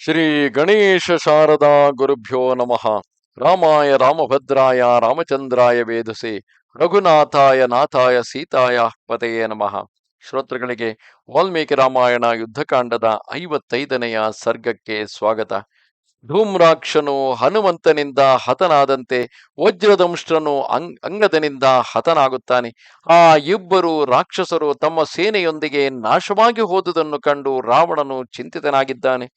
ಶ್ರೀ ಗಣೇಶ ಶಾರದಾ ಗುರುಭ್ಯೋ ನಮಃ. ರಾಮಾಯ ರಾಮಭದ್ರಾಯ ರಾಮಚಂದ್ರಾಯ ವೇದಸೆ. ರಘುನಾಥಾಯ ನಾಥಾಯ ಸೀತಾಯ ಪತೆಯೇ ನಮಃ. ಶ್ರೋತೃಗಳಿಗೆ ವಾಲ್ಮೀಕಿ ರಾಮಾಯಣ ಯುದ್ಧಕಾಂಡದ ಐವತ್ತೈದನೆಯ ಸರ್ಗಕ್ಕೆ ಸ್ವಾಗತ. ಧೂಮ್ರಾಕ್ಷನು ಹನುಮಂತನಿಂದ ಹತನಾದಂತೆ ವಜ್ರದಂಷ್ಟ್ರನು ಅಂಗ್, ಅಂಗದನಿಂದ ಹತನಾಗುತ್ತಾನೆ. ಆ ಇಬ್ಬರು ರಾಕ್ಷಸರು ತಮ್ಮ ಸೇನೆಯೊಂದಿಗೆ ನಾಶವಾಗಿ ಹೋದುದನ್ನು ಕಂಡು ರಾವಣನು ಚಿಂತಿತನಾಗಿದ್ದಾನೆ.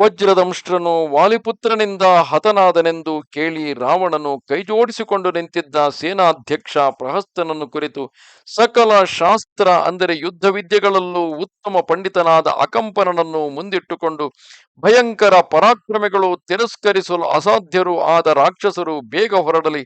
ವಜ್ರದಂಷ್ಟ್ರನು ವಾಲಿಪುತ್ರನಿಂದ ಹತನಾದನೆಂದು ಕೇಳಿ ರಾವಣನು ಕೈಜೋಡಿಸಿಕೊಂಡು ನಿಂತಿದ್ದ ಸೇನಾಧ್ಯಕ್ಷ ಪ್ರಹಸ್ತನನ್ನು ಕುರಿತು, ಸಕಲ ಶಾಸ್ತ್ರ ಅಂದರೆ ಯುದ್ಧ ವಿದ್ಯೆಗಳಲ್ಲೂ ಉತ್ತಮ ಪಂಡಿತನಾದ ಅಕಂಪನನನ್ನು ಮುಂದಿಟ್ಟುಕೊಂಡು ಭಯಂಕರ ಪರಾಕ್ರಮಿಗಳು ತಿರಸ್ಕರಿಸಲು ಅಸಾಧ್ಯರು ಆದ ರಾಕ್ಷಸರು ಬೇಗ ಹೊರಡಲಿ.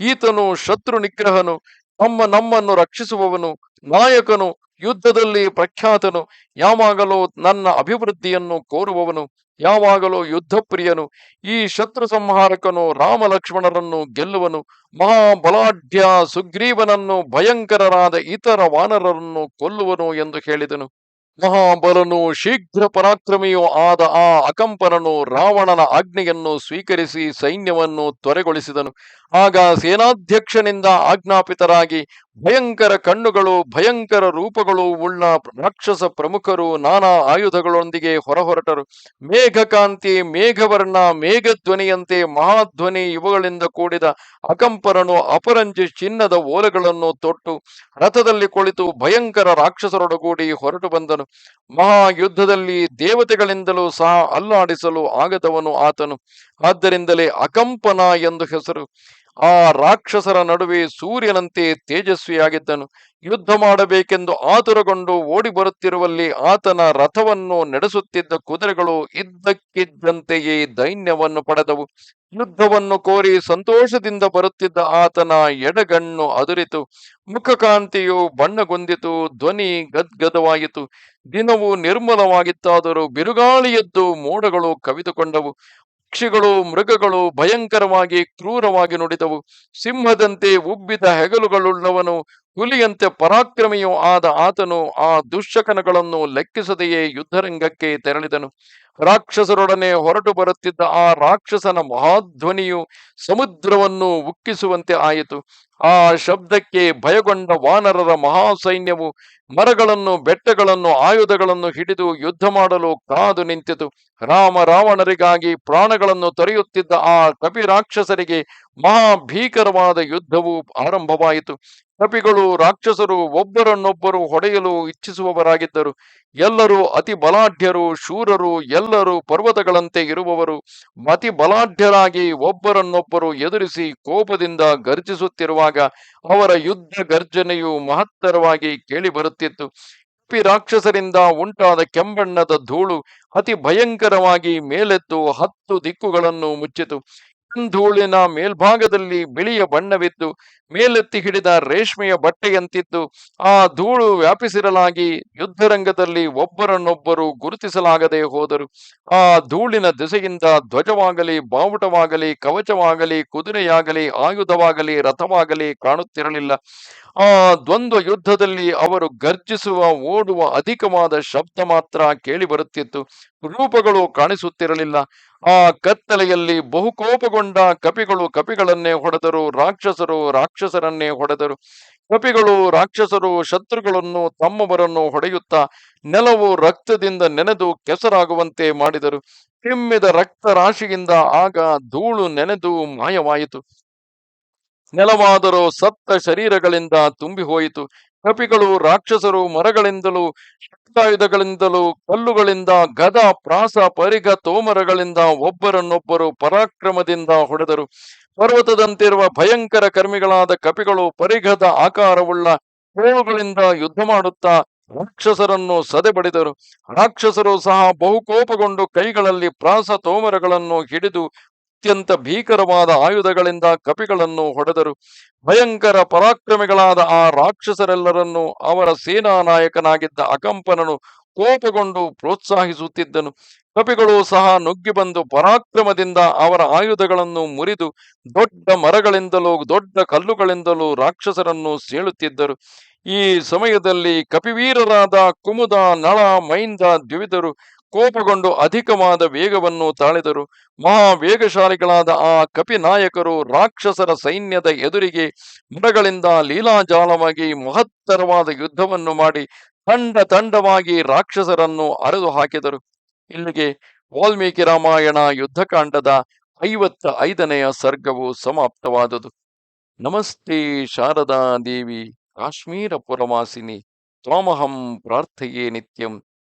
ಈತನು ಶತ್ರು ನಿಗ್ರಹನು ತಮ್ಮ ನಮ್ಮನ್ನು ರಕ್ಷಿಸುವವನು, ನಾಯಕನು ಯುದ್ಧದಲ್ಲಿ ಪ್ರಖ್ಯಾತನು. ಯಾವಾಗಲೋ ನನ್ನ ಅಭಿವೃದ್ಧಿಯನ್ನು ಕೋರುವವನು. ಯಾವಾಗಲೂ ಯುದ್ಧ ಪ್ರಿಯನು ಈ ಶತ್ರು ಸಂಹಾರಕನು ರಾಮ ಲಕ್ಷ್ಮಣರನ್ನು ಗೆಲ್ಲುವನು. ಮಹಾಬಲಾಢ್ಯ ಸುಗ್ರೀವನನ್ನು ಭಯಂಕರರಾದ ಇತರ ವಾನರರನ್ನು ಕೊಲ್ಲುವನು ಎಂದು ಹೇಳಿದನು. ಮಹಾಬಲನು ಶೀಘ್ರ ಪರಾಕ್ರಮಿಯೂ ಆದ ಆ ಅಕಂಪನನು ರಾವಣನ ಆಜ್ಞೆಯನ್ನು ಸ್ವೀಕರಿಸಿ ಸೈನ್ಯವನ್ನು ತ್ವರೆಗೊಳಿಸಿದನು. ಆಗ ಸೇನಾಧ್ಯಕ್ಷನಿಂದ ಆಜ್ಞಾಪಿತರಾಗಿ ಭಯಂಕರ ಕಣ್ಣುಗಳು, ಭಯಂಕರ ರೂಪಗಳು ಉಳ್ಳ ರಾಕ್ಷಸ ಪ್ರಮುಖರು, ನಾನಾ ಆಯುಧಗಳೊಂದಿಗೆ ಹೊರಹೊರಟರು. ಮೇಘಕಾಂತಿ, ಮೇಘವರ್ಣ, ಮೇಘಧ್ವನಿಯಂತೆ ಮಹಾಧ್ವನಿ ಇವುಗಳಿಂದ ಕೂಡಿದ ಅಕಂಪರನು ಅಪರಂಜಿ ಚಿನ್ನದ ಓಲೆಗಳನ್ನು ತೊಟ್ಟು ರಥದಲ್ಲಿ ಕುಳಿತು ಭಯಂಕರ ರಾಕ್ಷಸರೊಡಗೂಡಿ ಹೊರಟು ಬಂದನು. ಮಹಾಯುದ್ಧದಲ್ಲಿ ದೇವತೆಗಳಿಂದಲೂ ಸಹ ಅಲ್ಲಾಡಿಸಲು ಆಗದವನು ಆತನು. ಆದ್ದರಿಂದಲೇ ಅಕಂಪನ ಎಂದು ಹೆಸರು. ಆ ರಾಕ್ಷಸರ ನಡುವೆ ಸೂರ್ಯನಂತೆ ತೇಜಸ್ವಿಯಾಗಿದ್ದನು. ಯುದ್ಧ ಮಾಡಬೇಕೆಂದು ಆತುರಗೊಂಡು ಓಡಿ ಬರುತ್ತಿರುವಲ್ಲಿ ಆತನ ರಥವನ್ನು ನಡೆಸುತ್ತಿದ್ದ ಕುದುರೆಗಳು ಇದ್ದಕ್ಕಿದ್ದಂತೆಯೇ ದೈನ್ಯವನ್ನು ಪಡೆದವು. ಯುದ್ಧವನ್ನು ಕೋರಿ ಸಂತೋಷದಿಂದ ಬರುತ್ತಿದ್ದ ಆತನ ಎಡಗಣ್ಣು ಅದುರಿತು. ಮುಖಕಾಂತಿಯು ಬಣ್ಣಗೊಂದಿತು ಧ್ವನಿ ಗದ್ಗದವಾಯಿತು. ದಿನವು ನಿರ್ಮಲವಾಗಿತ್ತಾದರೂ ಬಿರುಗಾಳಿಯದ್ದು ಮೋಡಗಳು ಕವಿದುಕೊಂಡವು. ಪಕ್ಷಿಗಳು, ಮೃಗಗಳು ಭಯಂಕರವಾಗಿ, ಕ್ರೂರವಾಗಿ ನುಡಿದವು. ಸಿಂಹದಂತೆ ಉಬ್ಬಿದ ಹೆಗಲುಗಳುಳ್ಳವನು, ಹುಲಿಯಂತೆ ಪರಾಕ್ರಮಿಯೂ ಆದ ಆತನು ಆ ದುಶ್ಶಕನಗಳನ್ನು ಲೆಕ್ಕಿಸದೆಯೇ ಯುದ್ಧರಂಗಕ್ಕೆ ತೆರಳಿದನು. ರಾಕ್ಷಸರೊಡನೆ ಹೊರಟು ಬರುತ್ತಿದ್ದ ಆ ರಾಕ್ಷಸನ ಮಹಾಧ್ವನಿಯು ಸಮುದ್ರವನ್ನು ಉಕ್ಕಿಸುವಂತೆ ಆಯಿತು. ಆ ಶಬ್ದಕ್ಕೆ ಭಯಗೊಂಡ ವಾನರರ ಮಹಾಸೈನ್ಯವು ಮರಗಳನ್ನು, ಬೆಟ್ಟಗಳನ್ನು, ಆಯುಧಗಳನ್ನು ಹಿಡಿದು ಯುದ್ಧ ಮಾಡಲು ಕಾದು ನಿಂತಿತು. ರಾಮ ರಾವಣರಿಗಾಗಿ ಪ್ರಾಣಗಳನ್ನು ತೊರೆಯುತ್ತಿದ್ದ ಆ ಕಪಿ ರಾಕ್ಷಸರಿಗೆ ಮಹಾಭೀಕರವಾದ ಯುದ್ಧವು ಆರಂಭವಾಯಿತು. ಕಪಿಗಳು ರಾಕ್ಷಸರು ಒಬ್ಬರನ್ನೊಬ್ಬರು ಹೊಡೆಯಲು ಇಚ್ಛಿಸುವವರಾಗಿದ್ದರು. ಎಲ್ಲರೂ ಅತಿ ಬಲಾಢ್ಯರು, ಶೂರರು, ಎಲ್ಲರೂ ಪರ್ವತಗಳಂತೆ ಇರುವವರು. ಅತಿ ಬಲಾಢ್ಯರಾಗಿ ಒಬ್ಬರನ್ನೊಬ್ಬರು ಎದುರಿಸಿ ಕೋಪದಿಂದ ಗರ್ಜಿಸುತ್ತಿರುವಾಗ ಅವರ ಯುದ್ಧ ಗರ್ಜನೆಯು ಮಹತ್ತರವಾಗಿ ಕೇಳಿಬರುತ್ತಿತ್ತು. ಕಪಿ ರಾಕ್ಷಸರಿಂದ ಉಂಟಾದ ಕೆಂಬಣ್ಣದ ಧೂಳು ಅತಿ ಭಯಂಕರವಾಗಿ ಮೇಲೆತ್ತು ಹತ್ತು ದಿಕ್ಕುಗಳನ್ನು ಮುಚ್ಚಿತು. ಧೂಳಿನ ಮೇಲ್ಭಾಗದಲ್ಲಿ ಬಿಳಿಯ ಬಣ್ಣವಿದ್ದು, ಮೇಲೆತ್ತಿ ಹಿಡಿದ ರೇಷ್ಮೆಯ ಬಟ್ಟೆಯಂತಿತ್ತು ಆ ಧೂಳು ವ್ಯಾಪಿಸಿರಲಾಗಿ ಯುದ್ಧರಂಗದಲ್ಲಿ ಒಬ್ಬರನ್ನೊಬ್ಬರು ಗುರುತಿಸಲಾಗದೆ ಹೋದರು. ಆ ಧೂಳಿನ ದಿಸೆಯಿಂದ ಧ್ವಜವಾಗಲಿ, ಬಾವುಟವಾಗಲಿ, ಕವಚವಾಗಲಿ, ಕುದುರೆಯಾಗಲಿ, ಆಯುಧವಾಗಲಿ, ರಥವಾಗಲಿ ಕಾಣುತ್ತಿರಲಿಲ್ಲ. ಆ ದ್ವಂದ್ವ ಯುದ್ಧದಲ್ಲಿ ಅವರು ಗರ್ಜಿಸುವ, ಓಡುವ ಅಧಿಕವಾದ ಶಬ್ದ ಮಾತ್ರ ಕೇಳಿಬರುತ್ತಿತ್ತು ರೂಪಗಳು ಕಾಣಿಸುತ್ತಿರಲಿಲ್ಲ. ಆ ಕತ್ತಲೆಯಲ್ಲಿ ಬಹುಕೋಪಗೊಂಡ ಕಪಿಗಳು ಕಪಿಗಳನ್ನೇ ಹೊಡೆದರು, ರಾಕ್ಷಸರು ರಾಕ್ಷಸರನ್ನೇ ಹೊಡೆದರು. ಕಪಿಗಳು ರಾಕ್ಷಸರು ಶತ್ರುಗಳನ್ನು ತಮ್ಮವರನ್ನು ಹೊಡೆಯುತ್ತಾ ನೆಲವು ರಕ್ತದಿಂದ ನೆನೆದು ಕೆಸರಾಗುವಂತೆ ಮಾಡಿದರು. ಕೆಮ್ಮಿದ ರಕ್ತ ರಾಶಿಯಿಂದ ಆಗ ಧೂಳು ನೆನೆದು ಮಾಯವಾಯಿತು. ನೆಲವಾದರೂ ಸತ್ತ ಶರೀರಗಳಿಂದ ತುಂಬಿ ಹೋಯಿತು ಕಪಿಗಳು, ರಾಕ್ಷಸರು, ಮರಗಳಿಂದಲೂ, ಶಕ್ತಾಯುಧಗಳಿಂದಲೂ, ಕಲ್ಲುಗಳಿಂದ, ಗದ, ಪ್ರಾಸ ಪರಿಗ ತೋಮರಗಳಿಂದ ಒಬ್ಬರನ್ನೊಬ್ಬರು ಪರಾಕ್ರಮದಿಂದ ಹೊಡೆದರು. ಪರ್ವತದಂತಿರುವ ಭಯಂಕರ ಕರ್ಮಿಗಳಾದ ಕಪಿಗಳು ಪರಿಘದ ಆಕಾರವುಳ್ಳ ಕೋಳುಗಳಿಂದ ಯುದ್ಧ ಮಾಡುತ್ತಾ ರಾಕ್ಷಸರನ್ನು ಸದೆಬಡಿದರು. ರಾಕ್ಷಸರು ಸಹ ಬಹುಕೋಪಗೊಂಡು ಕೈಗಳಲ್ಲಿ ಪ್ರಾಸ, ತೋಮರಗಳನ್ನು ಹಿಡಿದು ಅತ್ಯಂತ ಭೀಕರವಾದ ಆಯುಧಗಳಿಂದ ಕಪಿಗಳನ್ನು ಹೊಡೆದರು. ಭಯಂಕರ ಪರಾಕ್ರಮಿಗಳಾದ ಆ ರಾಕ್ಷಸರೆಲ್ಲರನ್ನು ಅವರ ಸೇನಾ ನಾಯಕನಾಗಿದ್ದ ಅಕಂಪನನು ಕೋಪಗೊಂಡು ಪ್ರೋತ್ಸಾಹಿಸುತ್ತಿದ್ದನು. ಕಪಿಗಳು ಸಹ ನುಗ್ಗಿ ಬಂದು ಪರಾಕ್ರಮದಿಂದ ಅವರ ಆಯುಧಗಳನ್ನು ಮುರಿದು ದೊಡ್ಡ ಮರಗಳಿಂದಲೂ ದೊಡ್ಡ ಕಲ್ಲುಗಳಿಂದಲೂ ರಾಕ್ಷಸರನ್ನು ಸೇಳುತ್ತಿದ್ದರು. ಈ ಸಮಯದಲ್ಲಿ ಕಪಿವೀರರಾದ ಕುಮುದ, ನಳ, ಮೈಂದ ದ್ವಿವಿಧರು ಕೋಪಗೊಂಡು ಅಧಿಕವಾದ ವೇಗವನ್ನು ತಾಳಿದರು. ಮಹಾವೇಗಶಾಲಿಗಳಾದ ಆ ಕಪಿನಾಯಕರು ರಾಕ್ಷಸರ ಸೈನ್ಯದ ಎದುರಿಗೆ ಮರಗಳಿಂದ ಲೀಲಾಜಾಲವಾಗಿ ಮಹತ್ತರವಾದ ಯುದ್ಧವನ್ನು ಮಾಡಿ ತಂಡ ತಂಡವಾಗಿ ರಾಕ್ಷಸರನ್ನು ಅರೆದು ಹಾಕಿದರು. ಇಲ್ಲಿಗೆ ವಾಲ್ಮೀಕಿ ರಾಮಾಯಣ ಯುದ್ಧಕಾಂಡದ ಐವತ್ತ ಐದನೆಯ ಸರ್ಗವು ಸಮಾಪ್ತವಾದುದು. ನಮಸ್ತೆ ಶಾರದಾ ದೇವಿ, ಕಾಶ್ಮೀರ ಪುರವಾಸಿನಿ, ತ್ವಾಮಹಂ ಪ್ರಾರ್ಥಯೇ ನಿತ್ಯಂ.